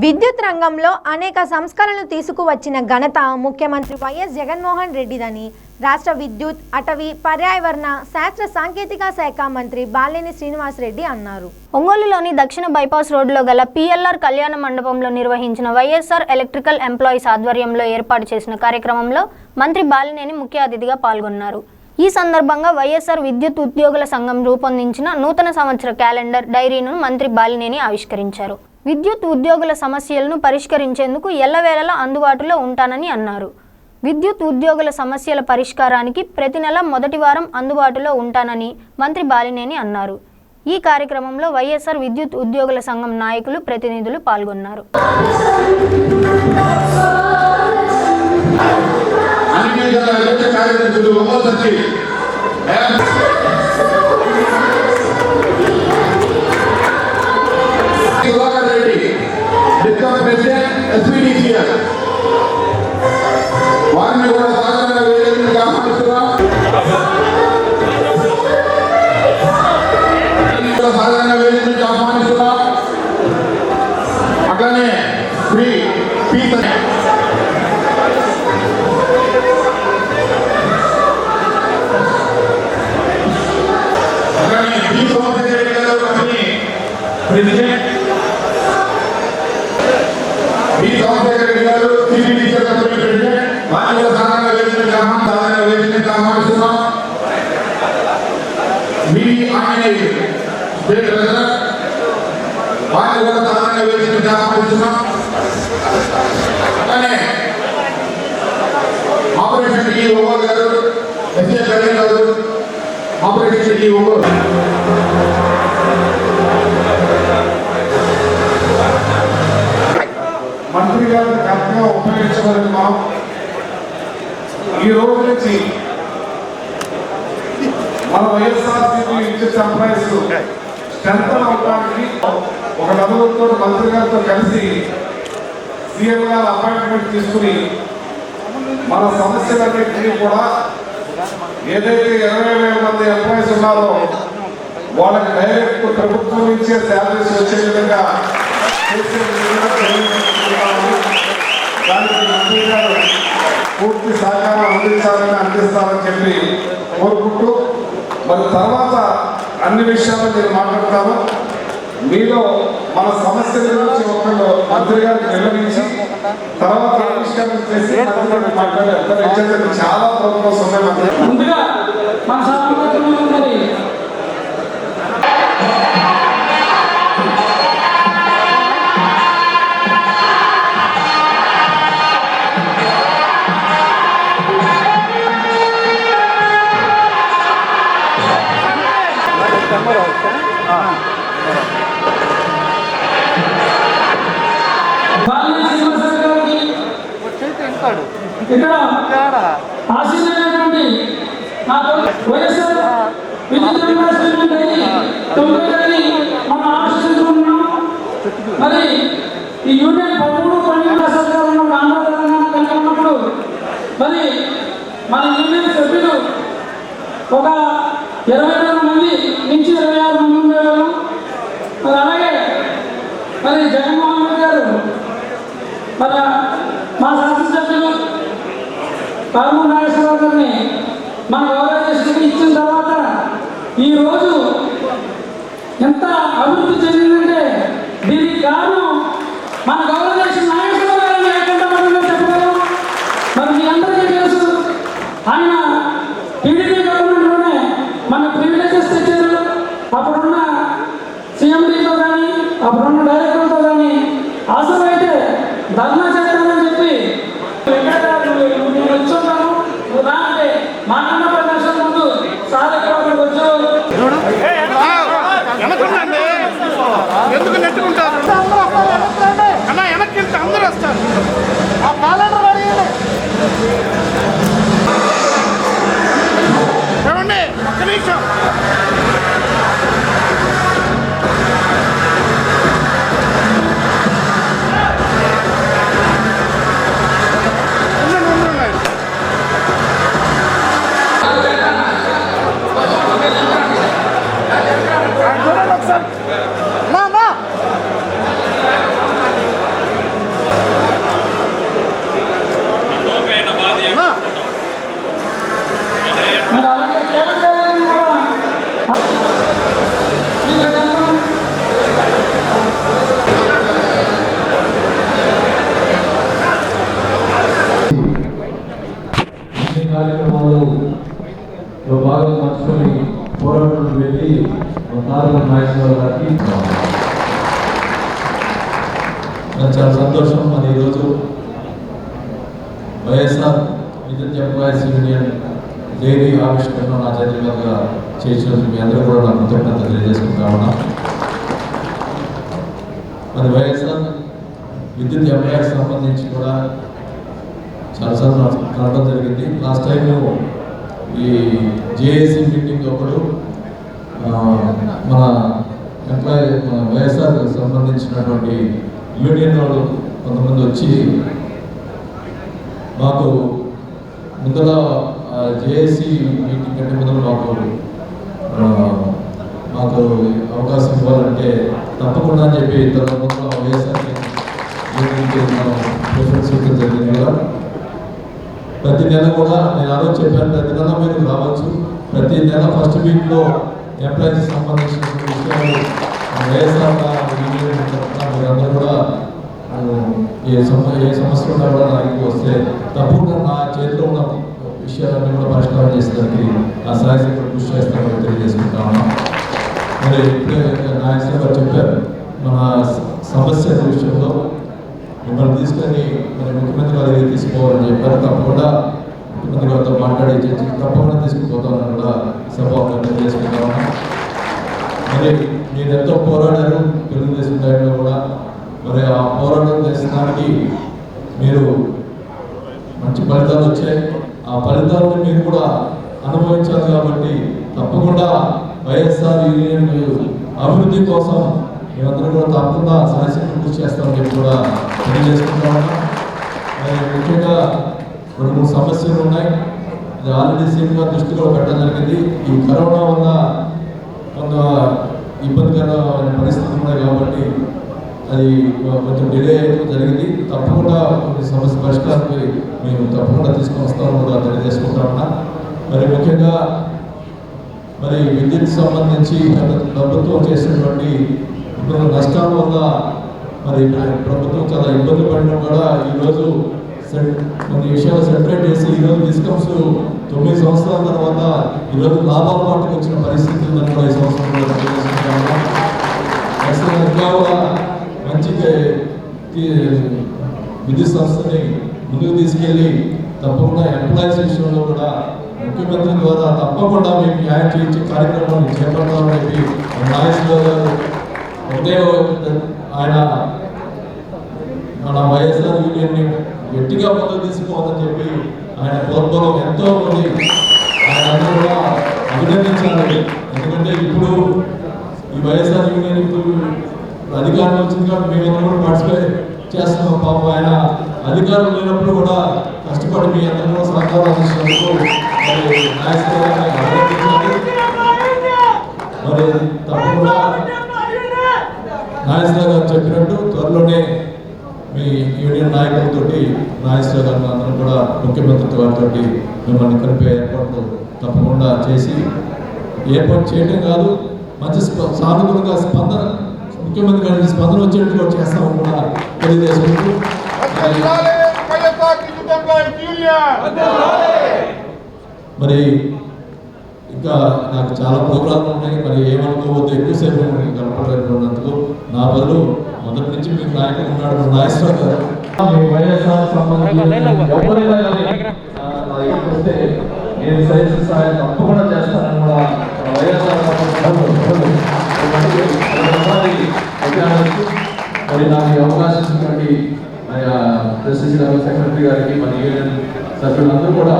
విద్యుత్ రంగంలో అనేక సంస్కరణలు తీసుకువచ్చిన ఘనత ముఖ్యమంత్రి వైఎస్ జగన్మోహన్ రెడ్డిదని రాష్ట్ర విద్యుత్ అటవీ పర్యావరణ శాస్త్ర సాంకేతిక శాఖ మంత్రి బాలినేని శ్రీనివాసరెడ్డి అన్నారు. ఒంగోలులోని దక్షిణ బైపాస్ రోడ్లో గల పిఎల్ఆర్ కళ్యాణ మండపంలో నిర్వహించిన వైఎస్ఆర్ ఎలక్ట్రికల్ ఎంప్లాయీస్ ఆధ్వర్యంలో ఏర్పాటు చేసిన కార్యక్రమంలో మంత్రి బాలినేని ముఖ్య అతిథిగా పాల్గొన్నారు. ఈ సందర్భంగా వైఎస్ఆర్ విద్యుత్ ఉద్యోగుల సంఘం రూపొందించిన నూతన సంవత్సర క్యాలెండర్ డైరీను మంత్రి బాలినేని ఆవిష్కరించారు. విద్యుత్ ఉద్యోగుల సమస్యలను పరిష్కరించేందుకు ఎల్లవేళలా అందుబాటులో ఉంటానని అన్నారు. విద్యుత్ ఉద్యోగుల సమస్యల పరిష్కారానికి ప్రతి నెల మొదటి వారం అందుబాటులో ఉంటానని మంత్రి బాలినేని అన్నారు. ఈ కార్యక్రమంలో వైఎస్ఆర్ విద్యుత్ ఉద్యోగుల సంఘం నాయకులు ప్రతినిధులు పాల్గొన్నారు. అన్ని జిల్లాల కార్యదర్శులు people. President, we don't have a ప్రతి ఒక్కరు మంత్రి గారిని కరెక్ట్గా ఉపయోగించమని మనం ఈ రోజు నుంచి మన వైఎస్ఆర్సీపీ విద్యుత్ ఎంప్లాయీస్ స్ట్రెంత్ అవడానికి ఒక నలుగురితో మంత్రి గారితో కలిసి సీఎం గారు అపాయింట్మెంట్ తీసుకుని మన సమస్యలన్నింటినీ కూడా ఏదైతే ఇరవై వేల మంది ఎంప్లాయీస్ ఉన్నారో వాళ్ళకి డైరెక్ట్ ప్రభుత్వం ఇచ్చే శాలరీస్ వచ్చే విధంగా దానికి మంత్రి గారు పూర్తి సహకారం అందించాలని అందిస్తారని చెప్పి కోరుకుంటూ మరి తర్వాత అన్ని విషయాలు మీరు మాట్లాడతారు. మీలో మన సమస్యల గురించి ఒకళ్ళు మంత్రి గారికి నిర్వహించి తర్వాత చేసి చాలా గారు. ముందుగా మన ఇక్కడ తోటి వైఎస్ఆర్ తొమ్మిది మనం ఆశిస్తున్నాం మరి ఈ యూనియన్ పదమూడు పన్నెండు అసలు ఆంధ్ర తెలంగాణ కలిగి ఉన్నప్పుడు మరి మన యూనియన్ సభ్యులు ఒక ఇరవై వేల మంది నుంచి ఇరవై ఆరు మంది మరి అలాగే మరి జగన్మోహన్ రెడ్డి గారు మన మా శాసనసభ్యులు కారు నాగేశ్వరరావు గారిని మన గౌరవ ఇచ్చిన తర్వాత ఈరోజు ఎంత అభివృద్ధి చెందిందంటే దీనికి కారణం మన గౌరవ నాగేశ్వరరావు గారిని లేకుండా మనం చెప్పగలం. మరి మీ అందరికీ తెలుసు ఆయన టీడీపీ గవర్నమెంట్లోనే మన ప్రివిలేజెస్ తెచ్చారు. అప్పుడున్న సీఎండీతో కానీ అప్పుడున్న డైరెక్టర్తో కానీ అవసరమైతే ధర్నా Commission! నాలుగు నాయకుల గారికి చాలా సంతోషం. మరి ఈరోజు వైఎస్ఆర్ విద్యుత్ ఎంప్లాయీస్ యూనియన్ డైరీ ఆవిష్కరణ నా చేతుల చేసినందుకు మీ అందరూ కూడా నా కృతజ్ఞత తెలియజేసుకుంటా ఉన్నా. మరి వైఎస్ఆర్ విద్యుత్ ఎంప్లాయీస్ సంబంధించి కూడా చాలాసార్లు నాకు కలవడం జరిగింది. లాస్ట్ టైం ఈ జేఏసీ మీటింగ్ ఒకడు మన ఎంప్లాయీ మన వైఎస్ఆర్ సంబంధించినటువంటి యూనియన్ వాళ్ళు కొంతమంది వచ్చి మాకు ముందర జేఏసీ మీటింగ్ కంటే ముందర మాకు మాకు అవకాశం ఇవ్వాలంటే తప్పకుండా అని చెప్పి తన వైఎస్ఆర్ ప్రిఫరెన్స్ జరిగింది కూడా ప్రతి నెల కూడా నేను ఆ రోజు చెప్పాను ప్రతి నెల మీరు రావచ్చు. ప్రతి నెల ఫస్ట్ వీక్లో ఎంప్లాయీస్ సంబంధించిన విషయాలు వైఎస్ఆర్ మీరందరూ కూడా ఏ సమస్య ఏ సమస్య ఉన్నా కూడా నాకు వస్తే తప్పకుండా నా చేతిలో ఉన్న విషయాలన్నీ కూడా పరిష్కారం చేసేదానికి ఆ సాయశక్తి కృషి చేస్తామని తెలియజేసుకుంటాను మరి ఇప్పుడే నాయకులు గారు చెప్పారు మన స- సమస్యల విషయంలో మిమ్మల్ని తీసుకొని మరి ముఖ్యమంత్రి గారి తీసుకోవాలని చెప్పారు. తప్పకుండా ముఖ్యమంత్రి మాట్లాడి చర్చి తప్పకుండా తీసుకుపోతామని కూడా సభాగా తెలియజేసుకుంటా మరి మీరు ఎంతో పోరాడారు తెలుగుదేశం టైంలో కూడా. మరి ఆ పోరాటం చేసడానికి మీరు మంచి ఫలితాలు వచ్చాయి. ఆ ఫలితాలను మీరు కూడా అనుభవించాలి కాబట్టి తప్పకుండా వైఎస్ఆర్ యూనియన్ అభివృద్ధి కోసం మేమందరం కూడా తప్పకుండా సాయశక్తి కృషి చేస్తామని చెప్పి కూడా తెలియజేసుకుంటాము ముఖ్యంగా రెండు మూడు సమస్యలు ఉన్నాయి. అది ఆల్రెడీ సీఎం గారి పెట్టడం జరిగింది. ఈ కరోనా వల్ల కొంత ఇబ్బందికరమైన పరిస్థితులు ఉన్నాయి కాబట్టి అది కొంచెం డిలే అయితే జరిగింది. తప్పకుండా కొన్ని సమస్య పరిష్కారానికి మేము తప్పకుండా తీసుకొని వస్తామని కూడా తెలియజేసుకుంటా ఉన్నా. మరి ముఖ్యంగా మరి విద్యుత్ సంబంధించి ప్రభుత్వం చేసినటువంటి ఇప్పుడు నష్టాల వల్ల మరి ప్రభుత్వం చాలా ఇబ్బంది పడినా కూడా ఈరోజు కొన్ని విషయాలు సెపరేట్ చేసి ఈరోజు డిస్కమ్స్ తొమ్మిది సంవత్సరాల తర్వాత ఈరోజు లాభాల పాటుకు వచ్చిన పరిస్థితి ఉందని కూడా ఈ సంవత్సరం మంచి విద్యుత్ సంస్థని ముందుకు తీసుకెళ్ళి తప్పకుండా ఎంప్లాయీస్ విషయంలో కూడా ముఖ్యమంత్రి ద్వారా తప్పకుండా మేము న్యాయం చేయించి కార్యక్రమాన్ని చేపడతామని చెప్పి నాగేశ్వరరావు గారు ఒకటే ఆయన మన వైఎస్ఆర్ యూనియన్ని గట్టిగా ముందు తీసుకోవాలని చెప్పి ఆయన ప్రోద్బలం ఎంతో మంది ఆయన అందరూ కూడా అభినందించాలి ఎందుకంటే ఇప్పుడు ఈ వైఎస్ఆర్ యూనియన్ ఇప్పుడు అధికారం వచ్చింది కాబట్టి మేమందరం కూడా పార్టిసిపేట్ చేస్తున్నాం. పాపం ఆయన అధికారం లేనప్పుడు కూడా కష్టపడి మీ అందరూ కూడా సహకారం అందించినందుకు మరి అభినందించాలి. మరి తప్పకుండా నాగేశ్వర గారు చెప్పినట్టు త్వరలోనే యూనియన్ నాయకులతో నాగేశ్వర గారు అందరం కూడా ముఖ్యమంత్రి వారితో మిమ్మల్ని కలిపే ఏర్పాట్లు తప్పకుండా చేసి ఏర్పాటు చేయడం కాదు మంచి స్ప- సానుకూలంగా స్పందన ముఖ్యమంత్రి గారి స్పందన వచ్చేట్టుగా చేస్తామని కూడా తెలియజేసుకుంటూ మరి ఇంకా నాకు చాలా ప్రోగ్రాంలు ఉన్నాయి మరి ఏమనుకోవద్దు ఎక్కువసేపు కనపడలేనందుకు నా బదులు మొదటి నుంచి మీకు నాయకుడు ఉన్నాడు మన నాగేశ్వర గారు మీ వైఎస్ఆర్ సంబంధించి నేను సైన్స్ సహాయం తప్పకుండా చేస్తానని కూడా వైఎస్ఆర్ సంబంధించి మరి నాకు అవకాశం ఇచ్చినటువంటి ప్రెసిడెంట్ సెక్రటరీ గారికి మన యూనియన్ సభ్యులందరూ కూడా